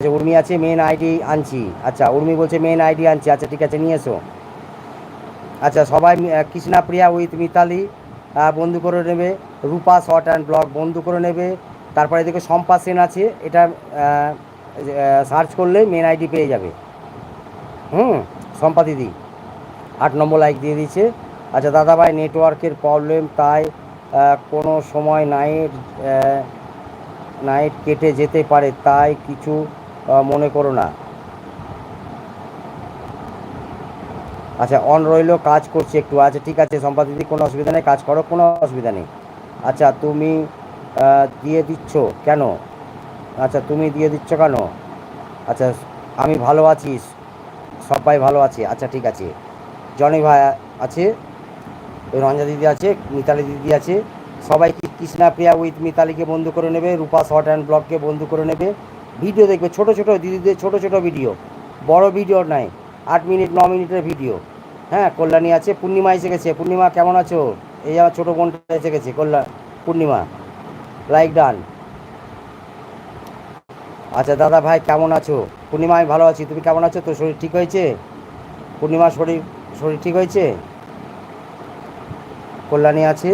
আছে উর্মি আছে main ID আনছি। আচ্ছা উর্মি বলছে মেন আইডি আনছি। আচ্ছা ঠিক আছে নিয়ে এসো। আচ্ছা সবাই মি- আহ, কৃষ্ণা প্রিয়া উইথ মিতালি বন্ধু করে নেবে। রূপা শর্ট অ্যান্ড ব্লগ বন্ধু করে নেবে। তারপরে দেখো সম্পা সেন আছে। এটা সার্চ করলে মেন আইডি পেয়ে যাবে। হুম সম্পা দিদি। আট নম্বর লাইক দিয়ে দিয়েছে। আচ্ছা দাদাভাই নেটওয়ার্কের প্রবলেম তাই কোনো সময় নাইট নাইট কেটে যেতে পারে তাই কিছু মনে করো না। আচ্ছা অন রইল, কাজ করছি একটু। আচ্ছা ঠিক আছে, সম্পাদ দিদি, কোনো অসুবিধা নেই, কাজ করো, কোনো অসুবিধা নেই। আচ্ছা তুমি দিয়ে দিচ্ছ কেন? আচ্ছা তুমি দিয়ে দিচ্ছ কেন? আচ্ছা আমি ভালো আছি, সবাই ভালো আছে। আচ্ছা ঠিক আছে। জনি ভাই আছে, রঞ্জা দিদি আছে, মিতালি দিদি আছে। সবাই কৃষ্ণা প্রিয়া উইথ মিতালিকে বন্ধু করে নেবে, রূপা শর্ট অ্যান্ড ব্লগকে বন্ধু করে নেবে। ভিডিও দেখবে, ছোট ছোট দিদিদের ছোট ছোট ভিডিও, বড় ভিডিও নাই, আট মিনিট, ন মিনিটের ভিডিও। হ্যাঁ কল্যাণী আছে, পূর্ণিমা এসে গেছে। পূর্ণিমা কেমন আছো? এই আমার ছোটো বোনটা এসে গেছে, কল্যাণ, পূর্ণিমা, লাইক ডান। আচ্ছা দাদা ভাই, কেমন আছো? পূর্ণিমা, আমি ভালো আছি, তুমি কেমন আছো? তোর শরীর ঠিক হয়েছে? পূর্ণিমার শরীর শরীর ঠিক হয়েছে? কল্যাণী আছে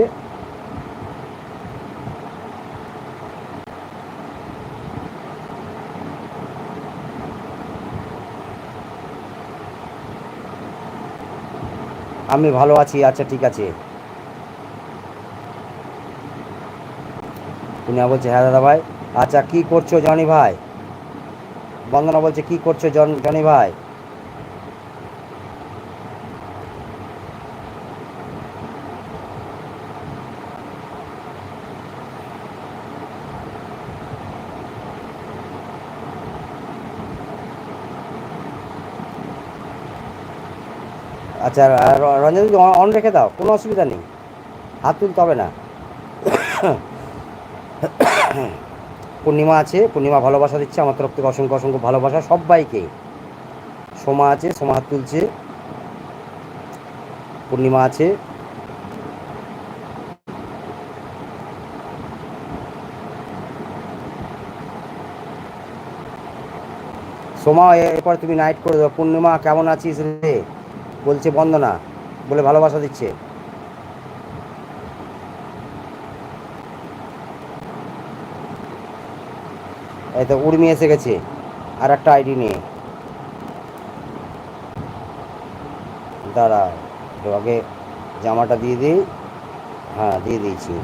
আমি ভালো আছি আচ্ছা ঠিক আছে। পুনিয়া বলছে হ্যাঁ দাদা ভাই। আচ্ছা কী করছ, জনি ভাই? বন্দনা বলছে, কী করছ, জন, জনি ভাই? আচ্ছা রঞ্জন অন রেখে দাও, কোনো অসুবিধা নেই। হাত তুলতে হবে না। পূর্ণিমা আছে, পূর্ণিমা ভালোবাসা দিচ্ছে, আমার তরফ থেকে অসংখ্য অসংখ্য ভালোবাসা সবাইকে। সোমা আছে, সোমা হাত তুলছে। পূর্ণিমা আছে। সোমা এরপর তুমি নাইট করে দাও। পূর্ণিমা, কেমন আছিস রে? বলছে বন্দনা বলে ভালোবাসা দিচ্ছে। এই তো উর্মি এসে গেছে, আর একটা আইডি নিয়ে। দাঁড়া আগে জামাটা দিয়ে দিই। হ্যাঁ দিয়ে দিয়েছি।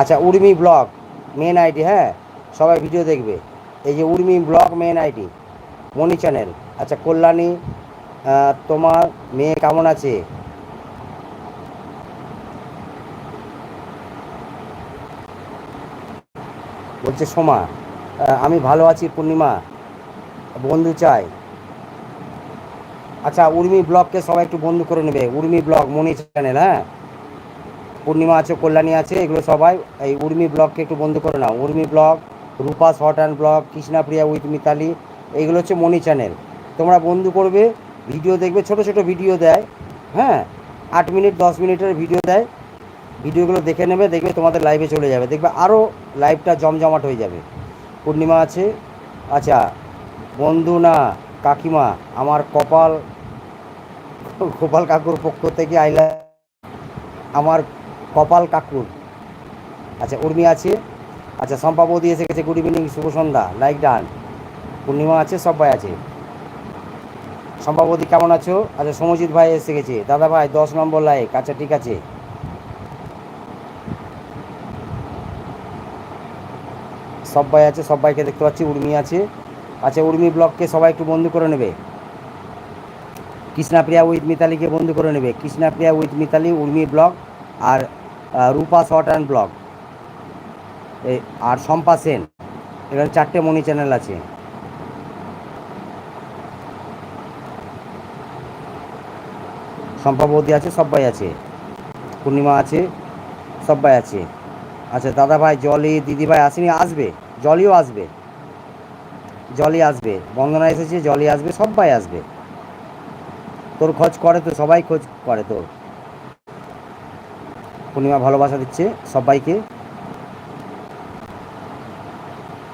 আচ্ছা উর্মি ব্লগ মেন আইডি হ্যাঁ? সবাই ভিডিও দেখবে। এই যে Urmi blog main ID Moni channel আচ্ছা কল্যাণী তোমার মেয়ে কেমন আছে? বলছে, সোমা আমি ভালো আছি, পূর্ণিমা। বন্ধু চাই। আচ্ছা উর্মি ব্লগকে সবাই একটু বন্ধু করে নেবে। উর্মি ব্লগ মনি চ্যানেল হ্যাঁ? পূর্ণিমা আছে, কল্যাণী আছে, এগুলো সবাই এই উর্মি ব্লগকে একটু বন্ধু করে নাও। Urmi blog, Rupa short and blog, Krishnapriya with Mitali এইগুলো হচ্ছে মনি চ্যানেল তোমরা বন্ধু করবে, ভিডিও দেখবে, ছোট ছোট ভিডিও দেয় হ্যাঁ? আট মিনিট, দশ মিনিটের ভিডিও দেয়। ভিডিওগুলো দেখে নেবে, দেখবে তোমাদের লাইভে চলে যাবে। দেখবে আরও লাইভটা জমজমাট হয়ে যাবে। পূর্ণিমা আছে। আচ্ছা বন্ধু না, কাকিমা, আমার কপাল, গোপাল কাকুর পক্ষ থেকে আইলা, আমার কপাল কাকুর। আচ্ছা উর্মি আছে। আচ্ছা শম্পা বৌদি এসে গেছে গুড ইভিনিং শুভ সন্ধ্যা লাইক ডান পূর্ণিমা আছে সবাই আছে। বৌদি কেমন আছো? আচ্ছা সমজিৎ ভাই এসে গেছে। দাদা ভাই, দশ নম্বর লাইক। আচ্ছা ঠিক আছে। সবাই আছে সবাইকে দেখতে পাচ্ছি, উর্মি আছে। আচ্ছা উর্মি ব্লগকে সবাই একটু বন্ধু করে নেবে। কৃষ্ণাপ্রিয়া উইথ মিতালিকে বন্ধু করে নেবে। কৃষ্ণাপ্রিয়া উইথ মিতালি, উর্মি ব্লগ আর রূপা শর্ট অ্যান্ড এই আর শম্পা সেন। এখানে চারটে মনি চ্যানেল আছে। শম্পা বৌদি আছে সবাই আছে। পূর্ণিমা আছে সবাই আছে। আচ্ছা দাদা ভাই জলি দিদি ভাই আসেনি, আসবে। জলিও আসবে। জলি আসবে। বন্দনা এসেছে, জলি আসবে সবাই আসবে। তোর খোঁজ করে তো, সবাই খোঁজ করে তোর। পূর্ণিমা ভালোবাসা দিচ্ছে সবাইকে